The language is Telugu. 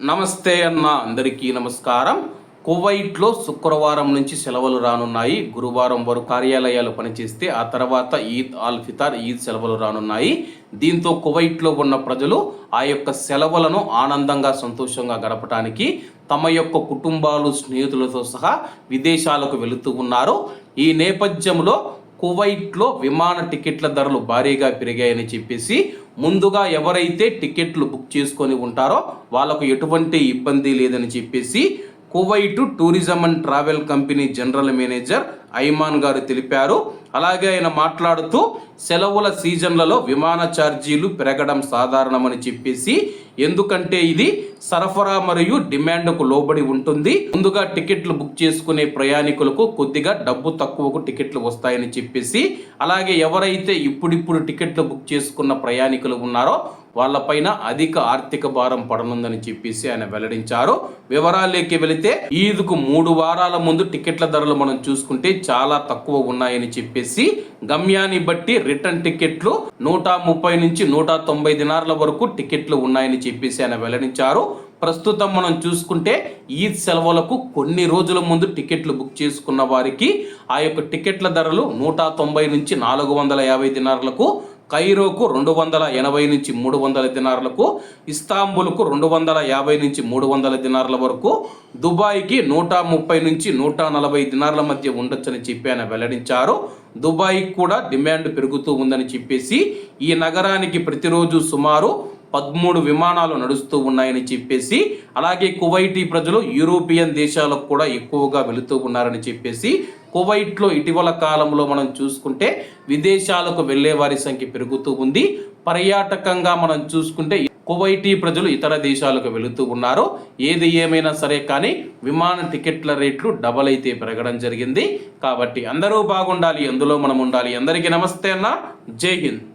నమస్తే అన్న అందరికీ నమస్కారం. కువైట్లో శుక్రవారం నుంచి సెలవులు రానున్నాయి. గురువారం వరకు కార్యాలయాలు పనిచేస్తే ఆ తర్వాత ఈద్ అల్ ఫితార్ ఈద్ సెలవులు రానున్నాయి. దీంతో కువైట్లో ఉన్న ప్రజలు ఆ యొక్క సెలవులను ఆనందంగా సంతోషంగా గడపడానికి తమ యొక్క కుటుంబాలు స్నేహితులతో సహా విదేశాలకు వెళుతూ ఉన్నారు. ఈ నేపథ్యంలో కువైట్లో విమాన టికెట్ల ధరలు భారీగా పెరిగాయని చెప్పేసి ముందుగా ఎవరైతే టికెట్లు బుక్ చేసుకొని ఉంటారో వాళ్ళకు ఎటువంటి ఇబ్బంది లేదని చెప్పేసి Kuwait tourism and travel company general manager Aiman గారు తెలిపారు. అలాగే ఆయన మాట్లాడుతూ సెలవుల సీజన్లలో విమాన ఛార్జీలు పెరగడం సాధారణమని చెప్పేసి ఎందుకంటే ఇది సరఫరా మరియు డిమాండ్కు లోబడి ఉంటుంది. ముందుగా టికెట్లు బుక్ చేసుకునే ప్రయాణికులకు కొద్దిగా డబ్బు తక్కువకు టికెట్లు వస్తాయని చెప్పేసి అలాగే ఎవరైతే ఇప్పుడిప్పుడు టికెట్లు బుక్ చేసుకున్న ప్రయాణికులు ఉన్నారో వాళ్ళపైన అధిక ఆర్థిక భారం పడనుందని చెప్పేసి ఆయన వెల్లడించారు. వివరాల్లోకి వెళితే ఈద్కు మూడు వారాల ముందు టికెట్ల ధరలు మనం చూసుకుంటే చాలా తక్కువ ఉన్నాయని చెప్పేసి గమ్యాన్ని బట్టి రిటర్న్ టికెట్లు నూట ముప్పై నుంచి నూట తొంభై దినార్ల వరకు టికెట్లు ఉన్నాయని చెప్పేసి ఆయన వెల్లడించారు. ప్రస్తుతం మనం చూసుకుంటే ఈద్ సెలవులకు కొన్ని రోజుల ముందు టికెట్లు బుక్ చేసుకున్న వారికి ఆ యొక్క టికెట్ల ధరలు నూట తొంభై నుంచి నాలుగు వందల యాభై దినార్లకు కైరోకు రెండు వందల ఎనభై నుంచి మూడు వందల దినార్లకు ఇస్తాంబుల్కు రెండు వందల యాభై నుంచి మూడు వందల దినార్ల వరకు దుబాయ్కి నూట ముప్పై నుంచి నూట నలభై దినార్ల మధ్య ఉండొచ్చని చెప్పి ఆయన వెల్లడించారు. దుబాయ్కి కూడా డిమాండ్ పెరుగుతూ ఉందని చెప్పేసి ఈ నగరానికి ప్రతిరోజు సుమారు పదమూడు విమానాలు నడుస్తూ ఉన్నాయని చెప్పేసి అలాగే కువైటీ ప్రజలు యూరోపియన్ దేశాలకు కూడా ఎక్కువగా వెళుతూ ఉన్నారని చెప్పేసి కువైట్లో ఇటీవల కాలంలో మనం చూసుకుంటే విదేశాలకు వెళ్ళే వారి సంఖ్య పెరుగుతూ ఉంది. పర్యాటకంగా మనం చూసుకుంటే కువైటీ ప్రజలు ఇతర దేశాలకు వెళుతూ ఉన్నారు. ఏది ఏమైనా సరే కానీ విమాన టికెట్ల రేట్లు డబల్ అయితే పెరగడం జరిగింది. కాబట్టి అందరూ బాగుండాలి అందులో మనం ఉండాలి. అందరికీ నమస్తే అన్న. జై హింద్.